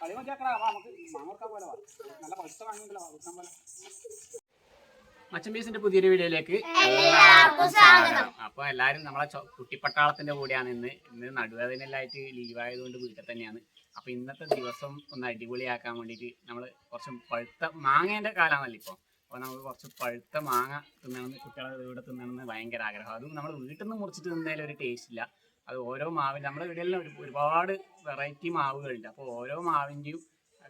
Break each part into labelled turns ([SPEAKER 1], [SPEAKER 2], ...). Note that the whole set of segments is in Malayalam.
[SPEAKER 1] കളി നോക്കിയാക്കടാ വാ നമുക്ക് പോലെ വാ നല്ല പഴുത്ത വാങ്ങിയിട്ടില്ല വാ കൊടുക്കാൻ പോലെ പുതിയൊരു വീഡിയോയിലേക്ക് അപ്പൊ എല്ലാരും നമ്മളെ കുട്ടിപ്പട്ടാളത്തിന്റെ കൂടെയാണ് ഇന്ന്. ഇന്ന് നടുവേദനയിലായിട്ട് ലീവ് ആയതുകൊണ്ട് വീട്ടിൽ തന്നെയാണ്. അപ്പൊ ഇന്നത്തെ ദിവസം ഒന്ന് അടിപൊളിയാക്കാൻ വേണ്ടിയിട്ട് നമ്മൾ കുറച്ച് പഴുത്ത മാങ്ങേന്റെ കാലാണല്ലോ ഇപ്പൊ. അപ്പൊ നമുക്ക് കുറച്ച് പഴുത്ത മാങ്ങ തിന്നണമെന്ന് കുട്ടികളെ ഇവിടെ തിന്നണമെന്ന് ഭയങ്കര ആഗ്രഹം. അതും നമ്മൾ വീട്ടിൽ നിന്ന് മുറിച്ചിട്ട് തിന്നതിൽ ഒരു ടേസ്റ്റ് ഇല്ല. അത് ഓരോ മാവിൽ നമ്മുടെ ഒരു ഒരുപാട് വെറൈറ്റി മാവുകളുണ്ട്. അപ്പോൾ ഓരോ മാവിന്റെയും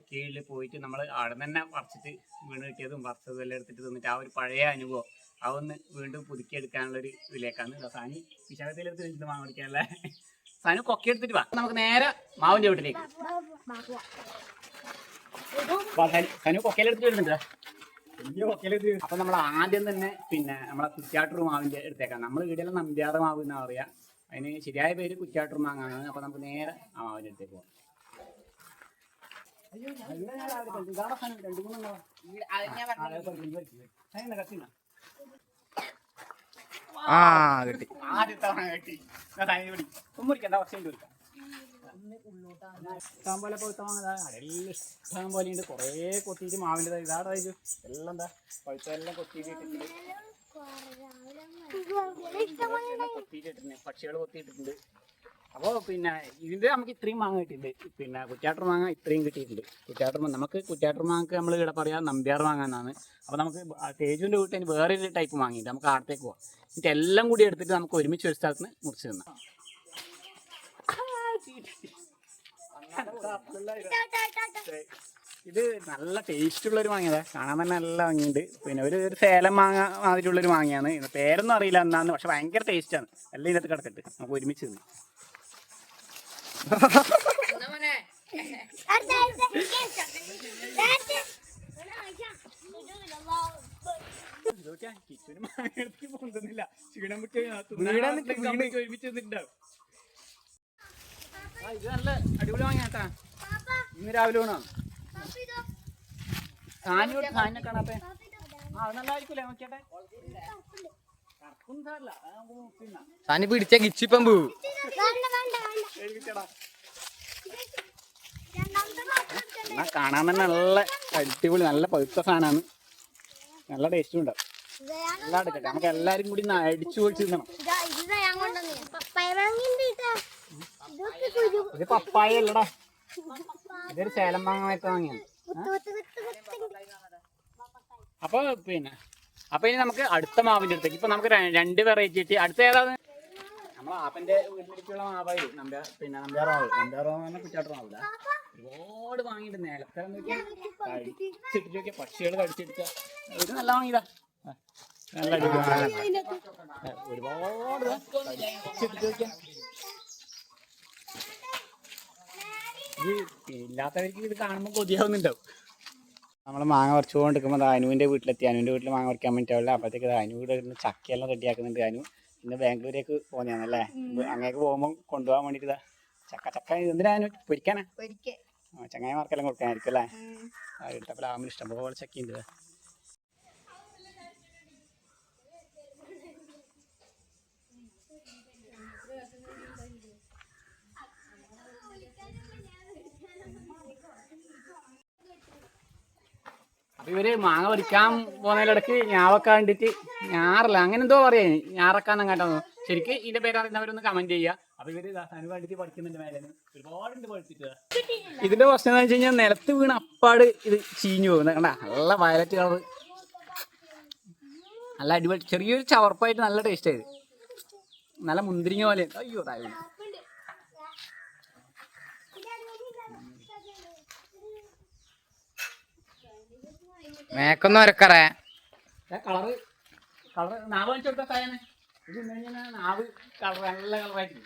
[SPEAKER 1] കീഴിൽ പോയിട്ട് നമ്മൾ അവിടെ തന്നെ പറിച്ചിട്ട് വീണ് കിട്ടിയതും പറിച്ചതും എല്ലാം എടുത്തിട്ട് തിന്നിട്ട് ആ ഒരു പഴയ അനുഭവം അതൊന്ന് വീണ്ടും പുതുക്കിയെടുക്കാനുള്ള ഒരു ഇതിലേക്കാണ്. ഇതാ സാനി വിശാഖത്തിലെടുത്ത് വെച്ചിട്ട് മാവ് പിടിക്കാനല്ലേ സാനു കൊക്കി എടുത്തിട്ട് വാ. നമുക്ക് നേരെ മാവിന്റെ വീട്ടിലേക്ക്. സാനു- കൊക്കയിലെടുത്തിട്ട് അപ്പൊ നമ്മൾ ആദ്യം തന്നെ പിന്നെ നമ്മളെ കുറ്റാട്ടൂർ മാവിന്റെ എടുത്തേക്കാം നമ്മൾ വീട്ടിലെ നമ്പ്യാറ് മാവ് എന്നാ പറയാ? അതിന് ശരിയായ പേര് കുറ്റാട്ടർ മാങ്ങാണ്. അപ്പൊ നമുക്ക് നേരെ ആ മാവിന്റെ അടുത്തേക്ക് പോകാം. ആ,
[SPEAKER 2] കിട്ടി.
[SPEAKER 1] ആദ്യത്തെ തവണ കിട്ടി. പിടി. കുറച്ച്. ഇഷ്ടം പോലെ പഴുത്ത മാങ്ങ ഇഷ്ടം പോലെ ഉണ്ട് കുറേ കൊത്തിയിട്ട് മാവിന്റെ ഇത്? എല്ലാം എന്താ? പഴുത്തെല്ലാം കൊത്തിയിട്ട് ഇട്ടിട്ടുണ്ട് കൊത്തിയിട്ട് ഇട്ടിട്ടുണ്ട് പക്ഷികൾ കൊത്തിയിട്ടിട്ടുണ്ട് അപ്പോൾ പിന്നെ ഇതിന്റെ നമുക്ക് ഇത്രയും മാങ്ങ കിട്ടിയിട്ടുണ്ട്. പിന്നെ കുറ്റാട്ടർ മാങ്ങ ഇത്രയും കിട്ടിയിട്ടുണ്ട്. കുറ്റാട്ടർ മാങ്ങ നമുക്ക് കുറ്റാട്ടർ മാങ്ങക്ക് നമ്മൾ ഇവിടെ പറയാം നമ്പ്യാർ മാങ്ങ എന്നാണ്. അപ്പോൾ നമുക്ക് തേജുവിന്റെ വീട്ടിൽ വേറൊരു ടൈപ്പ് മാങ്ങിയിട്ട് നമുക്ക് ആടത്തേക്ക് പോവാം. എന്നിട്ട് എല്ലാം കൂടി എടുത്തിട്ട് നമുക്ക് ഒരുമിച്ച് ഒരു സ്ഥലത്ത് നിന്ന് മുറിച്ച് തിന്നാം. ഇത് നല്ല ടേസ്റ്റ് ഉള്ളൊരു മാങ്ങയതാ കാണാൻ തന്നെ നല്ല ഭംഗിയുണ്ട്. പിന്നെ ഒരു ഒരു സേലം മാങ്ങ മാതിരി ഉള്ളൊരു മാങ്ങയാണ്. ഇതിന്റെ പേരൊന്നും അറിയില്ല എന്നാന്ന്. പക്ഷെ ഭയങ്കര ടേസ്റ്റ് ആണ്. എല്ലാം ഇതിനകത്ത് കിടക്കട്ട് നമുക്ക് ഒരുമിച്ച് തന്നെ. പൊന്തുന്നില്ല ക്ഷീണം വിട്ട് ഒരുമിച്ച് ഇത് നല്ല അടിപൊളി വാങ്ങിയാട്ടാ ഇന്ന് രാവിലെ വേണോ ആ നോക്കിയാട്ടെ? നോക്കി
[SPEAKER 2] സാനി പിടിച്ച കിച്ചിപ്പം പോവും
[SPEAKER 1] എഴുതിച്ചേടാ. എന്നാ കാണാൻ തന്നെ നല്ല അടിപൊളി നല്ല പഴുത്ത സാധനമാണ് നല്ല ടേസ്റ്റും ഉണ്ടാവും എല്ലാം എടുക്കട്ടെ നമുക്ക് എല്ലാരും കൂടി അടിച്ചു പോയി തിന്നണം. ഇത് പപ്പായ അല്ലടാ. ഇതൊരു സേലം മാങ്ങ വാങ്ങിയാണ്. അപ്പൊ പിന്നെ അപ്പൊ ഇനി നമുക്ക് അടുത്ത മാവിന്റെ അടുത്തേക്ക്. ഇപ്പൊ നമുക്ക് രണ്ട് വെറൈറ്റി ആയിട്ട് അടുത്ത ഏതാണ്? നമ്മളെ ആപ്പന്റെ വീട്ടിലേക്കുള്ള മാവായി. പിന്നെ നമ്പ്യാറോ മാവ് നമ്പ്യാർ മാവ് കുറ്റാട്ട് മാവില്ല ഒരുപാട് വാങ്ങിയിട്ട് നിലത്തെ കടിച്ചിട്ട് നോക്കിയ പക്ഷികൾ കടിച്ചെടുത്ത ഇത് നല്ല വാങ്ങിയതാ നല്ല ഒരുപാട് ദാ നോക്കിയാ ഇത് ഇല്ലാത്തവർക്ക് ഇത് കാണുമ്പോൾ കൊതിയാവുന്നുണ്ടാവും. നമ്മൾ മാങ്ങ പറിച്ചുകൊണ്ട് നിൽക്കുമ്പോൾ അനുവിന്റെ വീട്ടിലെത്തി. അനുവിന്റെ വീട്ടിൽ മാങ്ങ പറിക്കാൻ പറ്റാവില്ല അപ്പോഴത്തേക്ക് അനു ഇവിടെ ഇരുന്ന് ചക്കയെല്ലാം റെഡിയാക്കുന്നുണ്ട്. അനു ഇന്ന് ബാംഗ്ലൂരേക്ക് പോകുന്നതാണല്ലേ അങ്ങേക്ക് പോകുമ്പോൾ കൊണ്ടുപോകാൻ വേണ്ടിയിട്ട് ഇതാ ചക്ക ചക്ക. എന്തിനാ അനു പൊരിക്കാനാ? ചങ്ങായി ചങ്ങായിമാർക്കെല്ലാം കൊടുക്കാനായിരിക്കും അല്ലേ? ആ ഇട്ടപ്പോൾ ആമിന് ഇഷ്ടംപോലെ ചക്കയുണ്ട് ഇവർ മാങ്ങ പറിക്കാൻ പോകുന്നതിലിടക്ക് ഞാവക്ക കണ്ടിട്ട് ഞാറല്ല. അങ്ങനെ എന്തോ പറയാ ഞാറക്കാൻ കേട്ടോ ശരിക്ക് ഇതിന്റെ പേര് അറിയുന്നവരൊന്ന് കമന്റ് ചെയ്യുക. അപ്പൊ ഇവർ വേണ്ടിട്ട് പഠിക്കുന്നുണ്ട് മേലെ. ഒരുപാടുണ്ട് പഠിച്ചിട്ട് ഇതിന്റെ പ്രശ്നം എന്ന് വെച്ച് കഴിഞ്ഞാൽ നിലത്ത് വീണ അപ്പാട് ഇത് ചീഞ്ഞു പോകുന്നത്. കണ്ട? നല്ല വയലറ്റ് കളർ നല്ല അടിപൊളി. ചെറിയൊരു ചവർപ്പായിട്ട് നല്ല ടേസ്റ്റ് ആയത് നല്ല മുന്തിരിങ്ങ പോലെ. അയ്യോ താഴെ
[SPEAKER 2] മേക്കൊന്നും ഒരക്കറേ
[SPEAKER 1] കളറ് കളറ് നാവ് കൊടുത്താൽ താഴെ ഇത് നാവ് കളർ നല്ല കളറായിട്ട്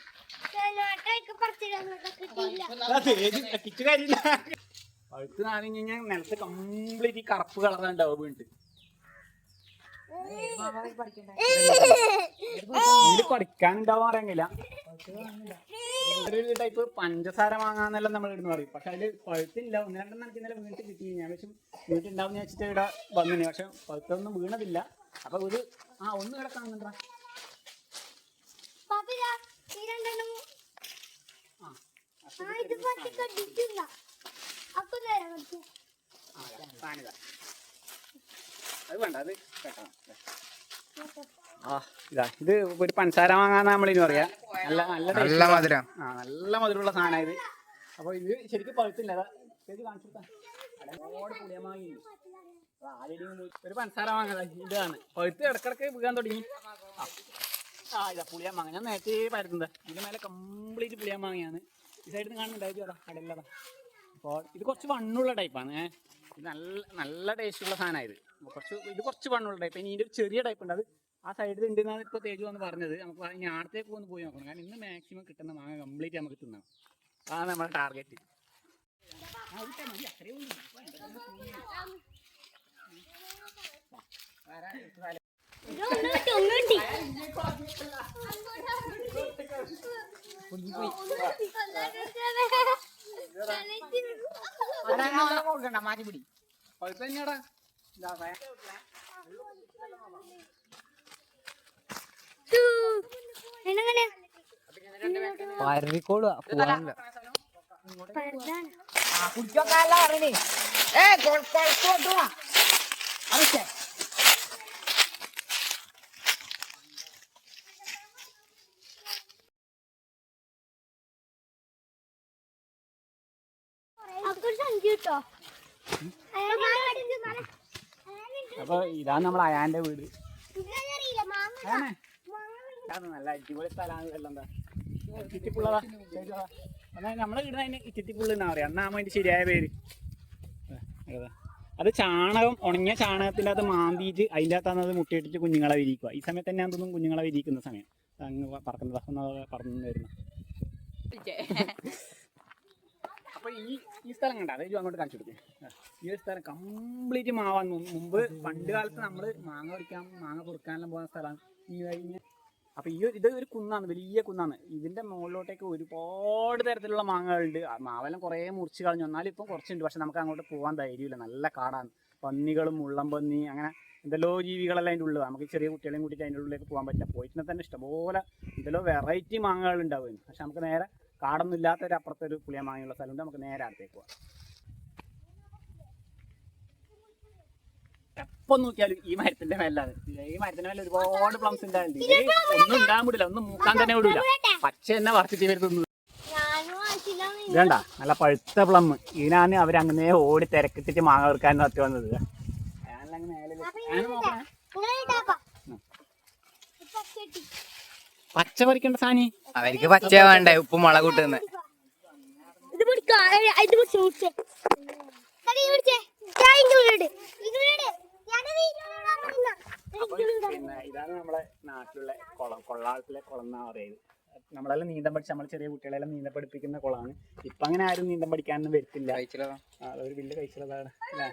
[SPEAKER 1] പഴുത്ത് കഴിഞ്ഞാൽ നിലത്ത് കംപ്ലീറ്റ് കറുപ്പ് കളറുണ്ടാവും വീണ്ടും. പഠിക്കാനുണ്ടാവും അറിയാനില്ല ഒരു ടൈപ്പ് പഞ്ചസാര വാങ്ങാന്നെല്ലാം നമ്മൾ ഇടുന്ന് പറയും. പക്ഷെ അതിൽ പഴുത്തില്ല. ഒന്ന് രണ്ടെണ്ണം എനിക്ക് ഇന്നലെ വീട്ടിൽ കിട്ടി. ഞാൻ പക്ഷെ വീട്ടിലുണ്ടാവും എന്ന് വെച്ചിട്ട് ഇവിടെ വന്നിന്. പക്ഷെ പഴുത്തൊന്നും വീണതില്ല. അപ്പൊ ഒരു ആ ഒന്ന് ഇവിടെ കാണുന്നുണ്ടാ? ആ ആ, ഇതാ, ആ ഇതാ. അത് വേണ്ട അത് കേട്ടോ. ആ ഇതാ ഇത് ഒരു പഞ്ചസാര വാങ്ങാന്ന് നമ്മളിനി പറയാ. നല്ല നല്ല
[SPEAKER 3] നല്ല മധുരം.
[SPEAKER 1] ആ നല്ല മധുരമുള്ള സാധനം ഇത്. അപ്പൊ ഇത് ശരിക്കും പഴുത്തില്ല കാണിച്ചു ഒരു പഞ്ചസാര വാങ്ങാ ഇതാണ്. പഴുത്ത് ഇടക്കിടക്ക് വീഴാൻ തുടങ്ങി. ആ. ഇതാ ഇതാ പുളിയമാങ്ങ ഞാൻ നേരത്തെ പരത്തുന്നത്. ഇതിന്റെ മേലെ കംപ്ലീറ്റ് പുളിയമാങ്ങയാണ് ഈ സൈഡിൽ നിന്ന് കാണുന്നുണ്ടായിരുന്നു അതാ കടയിലതാ അപ്പോൾ ഇത് കുറച്ച് വണ്ണുള്ള ടൈപ്പാണ് ഏഹ് ഇത് നല്ല നല്ല ടേസ്റ്റുള്ള സാധനമാണ് ഇത്. കുറച്ച് ഇത് കുറച്ച് വണ്ണുള്ള ടൈപ്പ് ഇനി ഇതിന്റെ ഒരു ചെറിയ ടൈപ്പ് ഉണ്ട്. അത് ആ സൈഡിൽ ഉണ്ടെന്നാണ് ഇപ്പോൾ തേജു വന്ന് പറഞ്ഞത്. നമുക്ക് ഇനി ആടത്തേക്ക് ഒന്ന് പോയി നോക്കണം. കാരണം ഇന്ന് മാക്സിമം കിട്ടുന്ന മാങ്ങ കംപ്ലീറ്റ് നമുക്ക് തിന്നണം അതാണ് നമ്മുടെ ടാർഗറ്റ് മാറ്റി പിടി പഴുത്ത തന്നെയാടാ ഇതാ വേ-
[SPEAKER 3] പരവിക്കോളുക പോവാനില്ല അപ്പൊ ഇതാണ് നമ്മളെ അയാന്റെ വീട്. നല്ല അടിപൊളി സ്ഥലമാണ് എല്ലാം എന്താ? ചിറ്റിപ്പുള്ളതാ. നമ്മളെ വീട് അതിന് ചിറ്റിപ്പുള്ള എന്നാ പറയാ? അന്നാ അതിന്റെ ശരിയായ പേര്? അത് ചാണകം ഉണങ്ങിയ ചാണകത്തിന്റെ അത് മാന്തിയിട്ട് അതിന്റെ അകത്താണ് അത് മുട്ടയിട്ടിട്ട് കുഞ്ഞുങ്ങളെ വിരിക്കുക ഈ സമയത്ത് തന്നെ തോന്നും കുഞ്ഞുങ്ങളെ വിരിക്കുന്ന സമയം. അങ്ങ് പറക്കുന്ന പറന്നു വരുന്നു അപ്പൊ ഈ ഈ സ്ഥലം കണ്ട അതായത് അങ്ങോട്ട് കാണിച്ചു കൊടുക്കും. ഈ ഒരു സ്ഥലം കംപ്ലീറ്റ് മാവാൻ മുമ്പ് പണ്ട് കാലത്ത് നമ്മൾ മാങ്ങ പറിക്കാൻ മാങ്ങ പൊറുക്കാനെല്ലാം പോകുന്ന സ്ഥലമാണ് ഈ കഴിഞ്ഞ അപ്പൊ ഈ ഇത് ഒരു കുന്നാണ് വലിയ കുന്നാണ്. ഇതിന്റെ മുകളിലോട്ടേക്ക് ഒരുപാട് തരത്തിലുള്ള മാങ്ങകളുണ്ട്. മാവെല്ലാം കുറേ മുറിച്ച് കളഞ്ഞു. എന്നാലും ഇപ്പം കുറച്ചുണ്ട്. പക്ഷെ നമുക്ക് അങ്ങോട്ട് പോകാൻ ധൈര്യമില്ല. നല്ല കാടാണ്. പന്നികളും മുള്ളം പന്നി അങ്ങനെ എന്തെല്ലോ ജീവികളെല്ലാം അതിന്റെ ഉള്ളു നമുക്ക് ചെറിയ കുട്ടികളെയും കൂട്ടിയിട്ട് അതിന്റെ ഉള്ളിലേക്ക് പോകാൻ പറ്റില്ല. പോയിട്ടുണ്ടെങ്കിൽ തന്നെ ഇഷ്ടംപോലെ എന്തെല്ലോ വെറൈറ്റി മാങ്ങകൾ ഉണ്ടാവും പക്ഷെ നമുക്ക് നേരെ കാടൊന്നും ഇല്ലാത്തൊരു അപ്പുറത്തൊരു അപ്പുറത്തെ ഒരു പുളിയ മാങ്ങയുള്ള സ്ഥലമുണ്ട്. നമുക്ക് നേരെ അടുത്തേക്ക് പോവാം എപ്പം നോക്കിയാലും ഈ മരത്തിന്റെ മേലാണ്. ഈ മരത്തിന്റെ മേലെ ഒരുപാട് പ്ലംസ് ഉണ്ടായിരുന്നു ഒന്നും ഉണ്ടാകാൻ വിടില്ല ഒന്നും മൂക്കാൻ തന്നെ വിടില്ല പക്ഷെ എന്നെ പറിച്ചിട്ട് ഇവർ തിന്നു. ഇതണ്ട നല്ല പഴുത്ത പ്ലം ഇതിനാണ് അവർ അങ്ങനെ ഓടി തിരക്കിട്ടിട്ട് മാങ്ങ വെറുക്കാൻ നടത്തി വന്നത്. ഞാനങ്ങനെ മേലെ. പച്ച പറിക്കണ്ട സാനി. അവർക്ക് പച്ച വേണ്ടേ ഉപ്പ് മുളക് കൂട്ടുന്ന
[SPEAKER 1] ഇതാണ് നമ്മളെ നാട്ടിലുള്ള കുളം കൊള്ളാട്ടിലെ കുളം എന്നാ പറയുന്നത്. നമ്മളെല്ലാം നീന്തം പഠിച്ച നമ്മൾ ചെറിയ കുട്ടികളെല്ലാം നീന്തം പഠിപ്പിക്കുന്ന കുളമാണ് ഇപ്പൊ അങ്ങനെ ആരും നീന്തം പഠിക്കാനൊന്നും വരത്തില്ല. അതൊരു ഒരു വലിയ കഴിച്ചതാണ് അല്ലേ?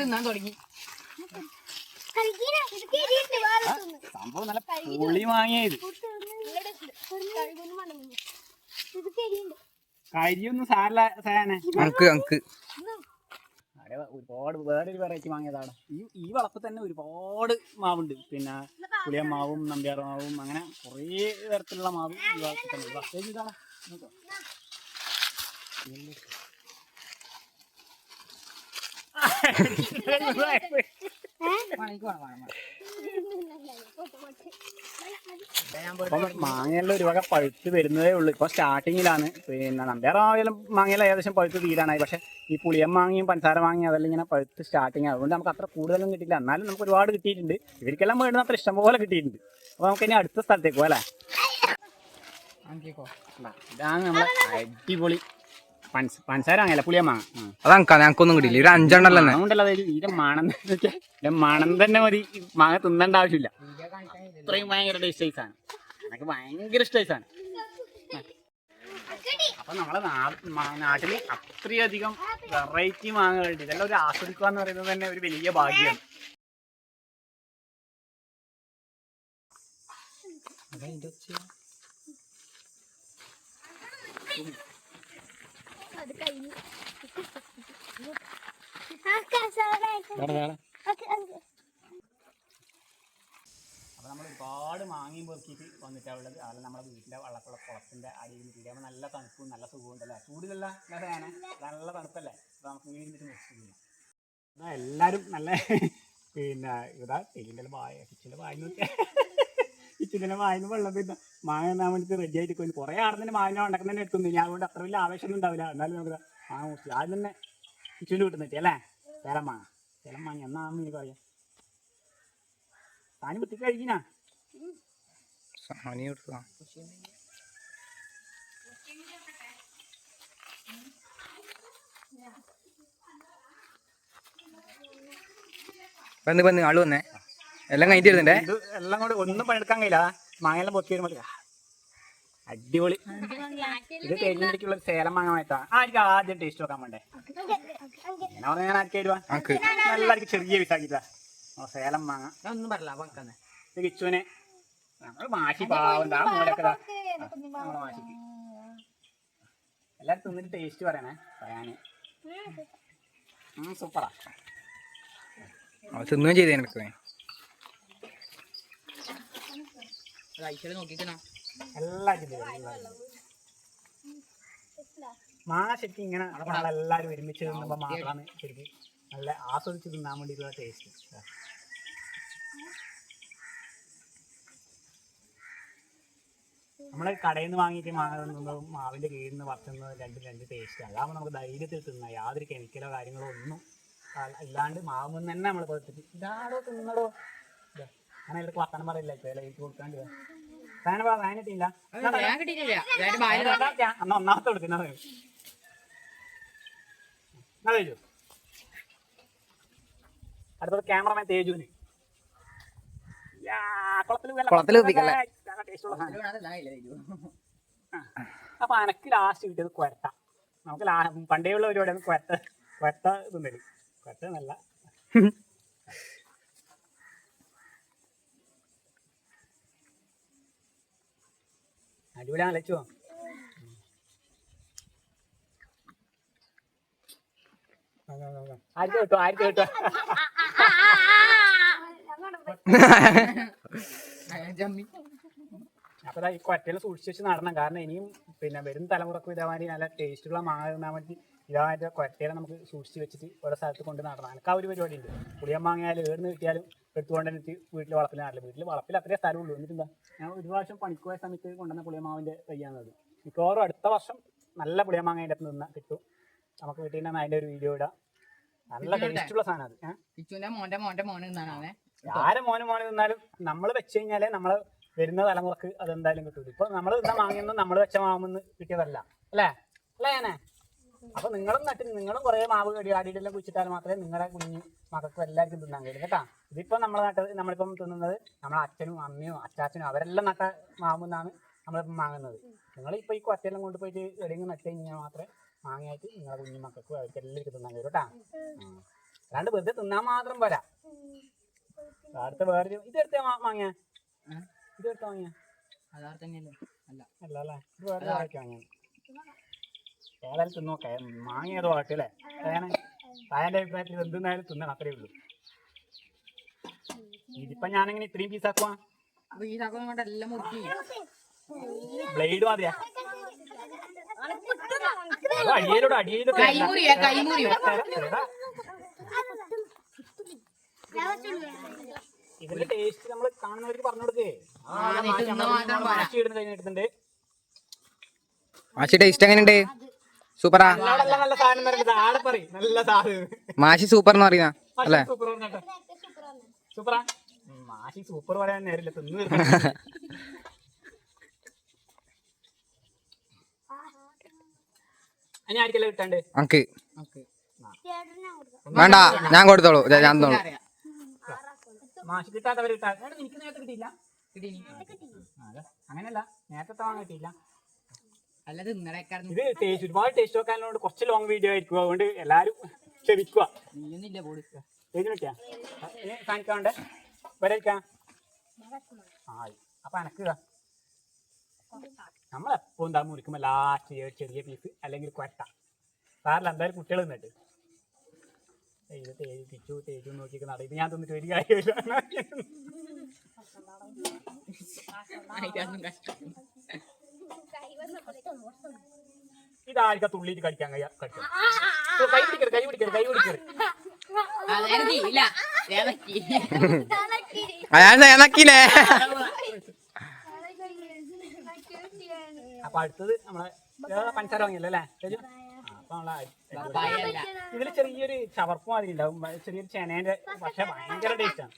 [SPEAKER 3] തിന്നാൻ തുടങ്ങി
[SPEAKER 1] സംഭവം നല്ല പുളി വാങ്ങിയത് കരിയൊന്നും സാരല്ല അവിടെ ഒരുപാട് വേറൊരു വെറൈറ്റി വാങ്ങിയതാണ്. ഈ ഈ വളപ്പ് തന്നെ ഒരുപാട് മാവുണ്ട്. പിന്നെ പുളിയ മാവും നമ്പ്യാർ മാവും അങ്ങനെ കുറേ തരത്തിലുള്ള മാവും ഈ വളപ്പിൽ തന്നെ ഉണ്ട്. വാ, ചേച്ചി ഇതാടാ, നോക്കോ. അപ്പം മാങ്ങയെല്ലാം ഒരു വക പഴുത്ത് വരുന്നതേ ഉള്ളൂ. ഇപ്പൊ സ്റ്റാർട്ടിങ്ങിലാണ്. പിന്നെ നമ്പ്യാർ മാവിലും മാങ്ങയെല്ലാം ഏകദേശം പഴുത്ത് തീരാനായി. പക്ഷെ ഈ പുളിയം മാങ്ങയും പഞ്ചാര മാങ്ങയും അതെല്ലാം ഇങ്ങനെ പഴുത്ത് സ്റ്റാർട്ടിങ് അതുകൊണ്ട് നമുക്ക് അത്ര കൂടുതലൊന്നും കിട്ടില്ല എന്നാലും നമുക്ക് ഒരുപാട് കിട്ടിയിട്ടുണ്ട്. ഇവർക്കെല്ലാം വേണ്ടുന്ന അത്ര ഇഷ്ടംപോലെ കിട്ടിയിട്ടുണ്ട്. അപ്പൊ നമുക്ക് ഇനി അടുത്ത സ്ഥലത്തേക്ക് ഇതാ, ഇതാണ് നമ്മളെ അടിപൊളി പഞ്ചസാര മാങ്ങയല്ല പുളിയം മാങ്ങ ഉം.
[SPEAKER 3] അതനക്കാ ഞങ്ങൾക്കൊന്നും കിട്ടിയില്ല. ഒരു അഞ്ചെണ്ണം തന്നെ.
[SPEAKER 1] അതുകൊണ്ടല്ല അതായത് ഇതിന്റെ മണം തന്നെ മതി. മാങ്ങ തിന്നേണ്ട ആവശ്യമില്ല. ഇത്രയും ഭയങ്കര ടേസ്റ്റ് ആണ് എനിക്ക് ഭയങ്കര ഇഷ്ടമായി ആണ് അപ്പൊ നമ്മളെ നാ- മാ- നാട്ടിൽ അത്രയധികം വെറൈറ്റി മാങ്ങകളുണ്ട് ഇതെല്ലാം ഒരു ആസ്വദിക്കുക എന്ന് പറയുന്നത് തന്നെ ഒരു വലിയ ഭാഗ്യമാണ്
[SPEAKER 4] അത് കഴിഞ്ഞു.
[SPEAKER 1] അപ്പോൾ നമ്മൾ ഒരുപാട് മാങ്ങയും പൊറുക്കിയിട്ട് വന്നിട്ടാണ് ഉള്ളത്. അതുപോലെ നമ്മുടെ വീട്ടിലെ വള്ളക്കുള്ള കുളത്തിന്റെ അടിയിൽ കിട്ടിയാൽ നല്ല തണുപ്പും നല്ല സുഖവും ഉണ്ടല്ലേ ചൂടിലല്ല ഫാന്. നല്ല തണുപ്പല്ലേ? അപ്പോൾ നമുക്ക് ചെയ്യാം. എല്ലാവരും നല്ല പിന്നെ ഇതാ തെങ്ങിന്റെ വായ കിച്ചിന്റെ വായ നോക്കിയാ കിച്ചിന്റെ വായന്ന് വെള്ളം പിന്നെ മാങ്ങ തിന്നാൻ വേണ്ടിയിട്ട് റെഡി ആയിട്ട് കൊണ്ടു കുറെ ആടുന്നതിന് മാങ്ങ ഉണ്ടാക്കുന്നതിന് എടുക്കുന്നു ഞാൻ അതുകൊണ്ട് അത്ര വലിയ ആവേശമൊന്നും ഉണ്ടാവില്ല. എന്നാലും നമുക്ക് ആ മുറിച്ച് ആദ്യം തന്നെ വീട്ടിൽ നിന്ന് അല്ലേ? ചേലം മാങ്ങ. ചേലം മാങ്ങ. എന്നാണെന്ന് എനിക്ക് പറയാം താനും കുത്തി കഴിക്കിനാ
[SPEAKER 5] സാനി കൊടുത്തതാ വന്ന് വന്ന് ആൾ വന്നേ. എല്ലാം കഴിഞ്ഞിട്ട്
[SPEAKER 1] ഇത് എല്ലാം കൂടെ ഒന്നും പണിയെടുക്കാൻ കഴിയില്ല. മാങ്ങയെല്ലാം പൊക്കി വരുമ്പോൾ അടിപൊളി. ഇത് തെരഞ്ഞെടുക്കുള്ള സേലം മാങ്ങ മാറ്റാ ആയിരിക്കും ആദ്യം ടേസ്റ്റ് നോക്കാൻ വേണ്ടേ. ഞാൻ പറഞ്ഞ ഞാൻ ആർക്കും തരുവാ എല്ലാവർക്കും ചെറിയ വിസാക്കിട്ടാ സേലം മാങ്ങ.
[SPEAKER 3] ഒന്നും പറയില്ല
[SPEAKER 1] ഇത് കിച്ചുവിനെ. നമ്മൾ മാഷി പാവണ്ട ആ മൂലൊക്കെ നമ്മളെ മാഷിക്ക് എല്ലാവരും തിന്നിട്ട് ടേസ്റ്റ് പറയണേ. പറയാന്. സൂപ്പറാ
[SPEAKER 5] തിന്നുകയും ചെയ്തേ എനിക്ക്
[SPEAKER 1] ശരിക്കും ഇങ്ങനെ നമ്മളെല്ലാവരും ഒരുമിച്ച് തിന്നുമ്പോൾ മാത്രമാണ് ശരിക്കും നല്ല ആസ്വദിച്ച് തിന്നാൻ വേണ്ടിയിട്ടുള്ള ടേസ്റ്റ് നമ്മൾ കടയിൽ നിന്ന് വാങ്ങിയിട്ട് മാങ്ങ മാവിന്റെ മാവിന്റെ കീഴിൽ നിന്ന് വറുത്തുന്നതും രണ്ടും രണ്ട് ടേസ്റ്റ് അതാകുമ്പോൾ നമുക്ക് ധൈര്യത്തിൽ തിന്നാം. യാതൊരു കെമിക്കലോ കാര്യങ്ങളോ ഒന്നും അല്ലാണ്ട് മാവുമ്പോൾ തന്നെ നമ്മൾ കൊടുത്തിട്ട് ഇതാടോ തിന്നടോ. അങ്ങനെ ഇതിലേക്ക് വർത്തമാനം പറയില്ല? ഇപ്പോൾ ലൈറ്റ് കൊടുക്കാണ്ട് കിട്ടിയില്ല.
[SPEAKER 3] ഞാൻ കിട്ടിയിട്ടില്ല.
[SPEAKER 1] അന്ന് ഒന്നാമത്തെ കൊടുക്കുന്നത് തേജു അടുത്തത് ക്യാമറമാൻ തേജുവിന്. അപ്പൊ അനക്ക് ലാസ്റ്റ് കിട്ടിയത് കൊരട്ട. നമുക്ക് പണ്ടേ ഉള്ള പരിപാടിയാണ് കൊരട്ട കൊരട്ട തിന്നൽ. കൊരട്ട നല്ല അടിപൊളിയാണ് ലച്ചു ആർക്ക് കിട്ടും ആർക്ക് കിട്ടും
[SPEAKER 3] ജമ്മി
[SPEAKER 1] അപ്പൊ ഈ കൊറ്റയിൽ സൂക്ഷിച്ച് വെച്ച് നടണം. കാരണം ഇനിയും പിന്നെ വരും തലമുറക്കും ഇതേമാതിരി നല്ല ടേസ്റ്റുള്ള മാങ്ങ തിന്നാൻ വേണ്ടി ഇതേമാതിരി കൊറ്റയിലെ നമുക്ക് സൂക്ഷിച്ച് വെച്ചിട്ട് ഓരോ സ്ഥലത്ത് കൊണ്ട് നടണം. എനിക്ക് ആ ഒരു പരിപാടി ഉണ്ട് പുളിയ മാങ്ങയാലും ഏടുന്ന് കിട്ടിയാലും എടുത്തുകൊണ്ട് എനിക്ക് വീട്ടിൽ വളപ്പിൽ നടലും. വീട്ടിൽ വളപ്പിൽ അത്രേ സ്ഥലമുള്ളൂ. എന്നിട്ട് ഞാൻ ഒരു പ്രാവശ്യം പണിക്ക് പോയ സമയത്ത് കൊണ്ടുവന്ന പുളിയമാവിന്റെ തയ്യാണത് മിക്കവാറും അടുത്ത വർഷം നല്ല പുളിയമാങ്ങ അതിന്റെ അകത്ത് നിന്ന് കിട്ടും. നമുക്ക് വീട്ടിൽ നിന്ന് അതിന്റെ ഒരു വീഡിയോ ഇടാം. നല്ല ടേസ്റ്റുള്ള സാധനം അത്.
[SPEAKER 3] മോന്റെ മോന്റെ മോന്
[SPEAKER 1] ആരെ മോനെ മോനെ നിന്നാലും നമ്മൾ വെച്ച് കഴിഞ്ഞാലേ നമ്മൾ വരുന്ന തലമുറയ്ക്ക് അതെന്തായാലും കിട്ടൂല. ഇപ്പൊ നമ്മൾ ഇന്ന മാങ്ങയൊന്നും നമ്മൾ വെച്ച മാമെന്ന് കിട്ടിയതല്ല. അല്ലേ? അല്ലേ ഞാനേ? അപ്പൊ നിങ്ങളും നട്ടി നിങ്ങളും കുറെ മാവ് കടി ആടിയിട്ടെല്ലാം കുഴിച്ചിട്ടാൽ മാത്രമേ നിങ്ങളുടെ കുഞ്ഞു മക്കൾക്ക് എല്ലാവർക്കും തിന്നാൻ കഴിയും കേട്ടാ? ഇതിപ്പോ നമ്മളെ നട്ട നമ്മളിപ്പം തിന്നുന്നത് നമ്മളെ അച്ഛനും അമ്മയും അച്ചാച്ചനും അവരെല്ലാം നട്ട മാമെന്നാണ് നമ്മളിപ്പം വാങ്ങുന്നത്. നിങ്ങൾ ഇപ്പൊ ഈ കൊച്ചെല്ലാം കൊണ്ടുപോയിട്ട് എവിടെയെങ്കിലും നട്ട് കഴിഞ്ഞാൽ മാത്രമേ മാങ്ങയായിട്ട് നിങ്ങളുടെ കുഞ്ഞു മക്കൾക്കും അവർക്ക് എല്ലാവർക്കും തിന്നാൻ കഴിയും കേട്ടാ? അല്ലാണ്ട് വെറുതെ തിന്നാൻ മാത്രം പോരാ. അടുത്ത വേറെ ഇതെടുത്ത വാങ്ങിയ
[SPEAKER 3] ഏ?
[SPEAKER 1] ഇതെടുത്ത വാങ്ങിയ?
[SPEAKER 3] അതാർ തന്നെയല്ലേ അല്ല.
[SPEAKER 1] അല്ല അല്ലേ ഇത് വേറെ ആരൊക്കെ വാങ്ങിയ ഏതായാലും തിന്നോക്കെ മാങ്ങ ഏതോ ആട്ടെ അല്ലേ? അഭിപ്രായത്തിൽ എന്തെന്നായാലും തിന്നണം അത്രേ ഉള്ളൂ. ഇതിപ്പോ ഞാനെങ്ങനെ ഇത്രയും പീസ്
[SPEAKER 3] ആക്കുവാ? ഈ സാധനം കൊണ്ട് എല്ലാം മുറുക്കി
[SPEAKER 1] ബ്ലേഡ് മാതിരിയാ. അടിയിലൂടെ അടിയിലൂടെ
[SPEAKER 3] കൈമുറിയോ കൈമുറിയോ?
[SPEAKER 1] ഇതിന്റെ ടേസ്റ്റ് നമ്മൾ കാണുന്നവർക്ക് പറഞ്ഞു കൊടുക്കേ. മാറ്റി ഇടുന്ന കഴിഞ്ഞിട്ടുണ്ട്
[SPEAKER 5] മാഷി ടേസ്റ്റ് എങ്ങനെയുണ്ട്? സൂപ്പറാ.
[SPEAKER 1] നല്ല സാധനം പറയുന്നത്. ആടെ പറയും നല്ല സാധനം
[SPEAKER 5] മാഷി സൂപ്പർ എന്ന് പറയുന്ന അല്ലേ?
[SPEAKER 1] സൂപ്പറാ. മാഷി സൂപ്പർ പറയാൻ നേരില്ല തിന്നു ഞാൻ കിട്ടാണ്ട്?
[SPEAKER 5] വേണ്ട ഞാൻ കൊടുത്തോളൂ. ഞാൻ തന്നോളൂ.
[SPEAKER 3] അറിയാം.
[SPEAKER 1] മാഷി കിട്ടാത്തവർ കിട്ടാ എനിക്ക് നേരത്തെ കിട്ടിയില്ല?
[SPEAKER 3] കിട്ടി.
[SPEAKER 1] അങ്ങനെയല്ല. നേരത്തെ വാങ്ങാൻ കിട്ടിയില്ല.
[SPEAKER 3] അല്ല തിന്നടക്കായിരുന്നു
[SPEAKER 1] ഇത് ടേസ്റ്റ് ഒരുപാട് ടേസ്റ്റ് നോക്കാനോട് കുറച്ച് ലോങ് വീഡിയോ ആയിരിക്കും. അതുകൊണ്ട് എല്ലാവരും ക്ഷമിക്കുക.
[SPEAKER 3] നീയൊന്നുമില്ല പോടി.
[SPEAKER 1] ഏത് കിട്ടിയാ ഇനി കാണിക്കാണ്ട് വരയ്ക്കാം ആയി. അപ്പൊ അനക്കുക നമ്മളെപ്പോ എന്താ മുറിക്കുമ്പോ ലാസ്റ്റ് ചെറിയ പീസ് അല്ലെങ്കിൽ കൊരട്ട. സാറിൽ എന്തായാലും കുട്ടികൾ നിന്നിട്ട്. ഇത് തേജ് തിച്ചു തേജു നോക്കിയൊക്കെ നടക്കും ഞാൻ തന്നിട്ട് ഒരു കാര്യമില്ല. ഇതായിരിക്ക തുള്ളിയിട്ട് കടിക്കാൻ കഴിയാ കടിക്കാം ഓ, കൈ പിടിക്കരുത് കൈ പിടിക്കരുത് കൈ പിടിക്കരുത്.
[SPEAKER 5] അയാൾ
[SPEAKER 1] അപ്പൊ അടുത്തത് നമ്മളെ വേറെ പഞ്ചസാര വാങ്ങിയല്ലോ അല്ലേ? ഇതിൽ ചെറിയൊരു ചവർപ്പ് മാതിരി ഉണ്ടാവും. ചെറിയൊരു ചെനേന്റെ പക്ഷെ ഭയങ്കര ടേസ്റ്റ് ആണ്.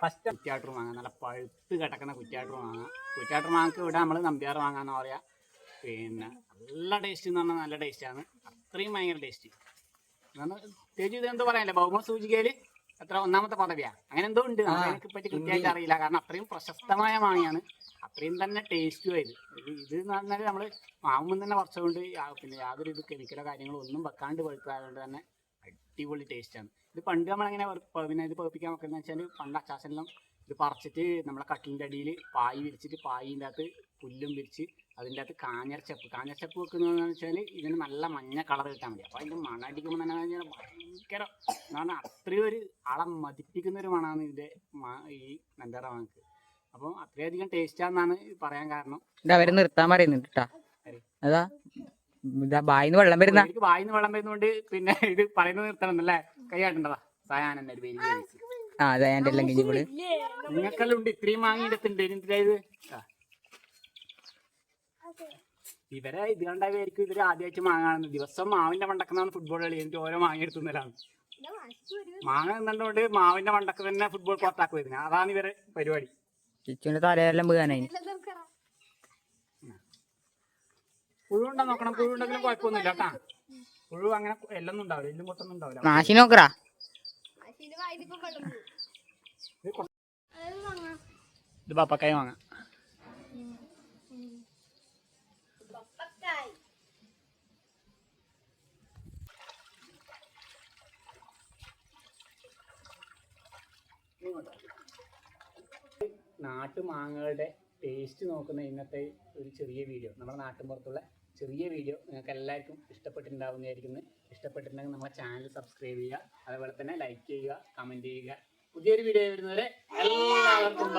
[SPEAKER 1] ഫസ്റ്റ് കുറ്റിയാട്ടർ വാങ്ങാം നല്ല പഴുത്ത് കിടക്കുന്ന കുറ്റിയാട്ടർ വാങ്ങാം കുറ്റിയാട്ടർ മാങ്ങക്ക് ഇവിടെ നമ്മൾ നമ്പ്യാർ വാങ്ങാന്ന് പറയാ. പിന്നെ നല്ല ടേസ്റ്റ് എന്ന് പറഞ്ഞാൽ നല്ല ടേസ്റ്റാണ് അത്രയും ഭയങ്കര ടേസ്റ്റ് തേജു ഇത് എന്തോ പറയാനില്ല? ബഹുമ സൂചികയിൽ എത്ര ഒന്നാമത്തെ പദവിയാ? അങ്ങനെ എന്തോ ഉണ്ട്. എനിക്ക് പറ്റി കൃത്യമായിട്ട് അറിയില്ല. കാരണം അത്രയും പ്രശസ്തമായ മാങ്ങയാണ് അത്രയും തന്നെ ടേസ്റ്റും ആയത്. ഇത് എന്ന് പറഞ്ഞാൽ നമ്മൾ മാവുമ്പോൾ തന്നെ കുറച്ചുകൊണ്ട് പിന്നെ യാതൊരു ഇത് കെമിക്കലോ കാര്യങ്ങളോ ഒന്നും വെക്കാണ്ട് പഴുത്തതായതുകൊണ്ട് തന്നെ അടിപൊളി ടേസ്റ്റാണ് ഇത് പണ്ട് നമ്മളെങ്ങനെ പിന്നെ ഇത് പഴുപ്പിക്കാൻ വെക്കുന്നത് വെച്ചാൽ പണ്ട് അച്ചാസനെല്ലാം ഇത് പറിച്ചിട്ട് നമ്മളെ കട്ടിലിന്റെ അടിയിൽ പായി വിരിച്ചിട്ട് പായിന്റെ അകത്ത് പുല്ലും വിരിച്ച് അതിന്റെ അകത്ത് കാഞ്ഞർച്ചപ്പ് കാഞ്ഞർച്ചപ്പ് വെക്കുന്നതെന്ന് വെച്ചാൽ ഇതിന് നല്ല മഞ്ഞ കളർ കിട്ടാൻ മതി അപ്പോൾ അതിന്റെ മണം അടിക്കുമ്പോൾ തന്നെ പറഞ്ഞാൽ ഭയങ്കര എന്ന് പറഞ്ഞാൽ അത്രയും ഒരു അളം മതിപ്പിക്കുന്ന ഒരു മണമാണ് ഇതിന്റെ ഈ നന്ദറ മാങ്ങക്ക്. അപ്പോൾ അത്രയധികം ടേസ്റ്റാന്നാണ് പറയാൻ കാരണം.
[SPEAKER 5] അവർ നിർത്താൻ പറയുന്നുണ്ട് കേട്ടോ അതാ ഇതാ ബായിന്ന് വെള്ളം വരുന്ന.
[SPEAKER 1] വായിന്ന് വെള്ളം വരുന്നതുകൊണ്ട് പിന്നെ ഇത് പറയുന്നത് നിർത്തണം എന്നല്ലേ കൈയാട്ടണ്ടതാ സായാനന്റെ ഒരു പേര്
[SPEAKER 5] ആ അതാ എല്ലാം കഴിഞ്ഞ്
[SPEAKER 1] നിങ്ങൾക്കെല്ലാം ഉണ്ട് ഇത്രയും വാങ്ങിയിടത്തുണ്ട് എന്തിനാ ഇത്? ആ. ഇവരെ ഇത് കണ്ടായിരിക്കും ഇവർ ആദ്യമായിട്ട് മാങ്ങാണെന്ന്. ദിവസം മാവിന്റെ മണ്ടക്കുന്നാണ് ഫുട്ബോൾ കളി. എന്നിട്ട് ഓരോ മാങ്ങ എടുത്തുന്നതാണ് മാങ്ങ നിന്നുകൊണ്ട് മാവിന്റെ മണ്ടക്ക് തന്നെ ഫുട്ബോൾ പുറത്താക്കുക ഇതിന് അതാണ് ഇവരെ പരിപാടി.
[SPEAKER 5] ചിച്ചുവിന്റെ തലയെല്ലാം വീഴാനായി.
[SPEAKER 1] പുഴുണ്ടോ നോക്കണം. പുഴുണ്ടെങ്കിലും കുഴപ്പമൊന്നുമില്ല കേട്ടാ. പുഴു അങ്ങനെ എല്ലൊന്നും ഉണ്ടാവില്ല. എല്ലും പൊട്ടൊന്നും ഉണ്ടാവില്ല.
[SPEAKER 5] നാശി നോക്കറാ
[SPEAKER 1] ഇത് പപ്പക്കായ വാങ്ങാം. നാട്ടുമാങ്ങകളുടെ ടേസ്റ്റ് നോക്കുന്ന ഇന്നത്തെ ഒരു ചെറിയ വീഡിയോ നമ്മുടെ നാട്ടിൻപുറത്തുള്ള ചെറിയ വീഡിയോ നിങ്ങൾക്ക് എല്ലാവർക്കും ഇഷ്ടപ്പെട്ടിട്ടുണ്ടാവുന്നതായിരിക്കുന്നു. ഇഷ്ടപ്പെട്ടിട്ടുണ്ടെങ്കിൽ നമ്മുടെ ചാനൽ സബ്സ്ക്രൈബ് ചെയ്യുക. അതുപോലെ തന്നെ ലൈക്ക് ചെയ്യുക കമന്റ് ചെയ്യുക. പുതിയൊരു വീഡിയോ വരുന്നവരെ എല്ലാവർക്കും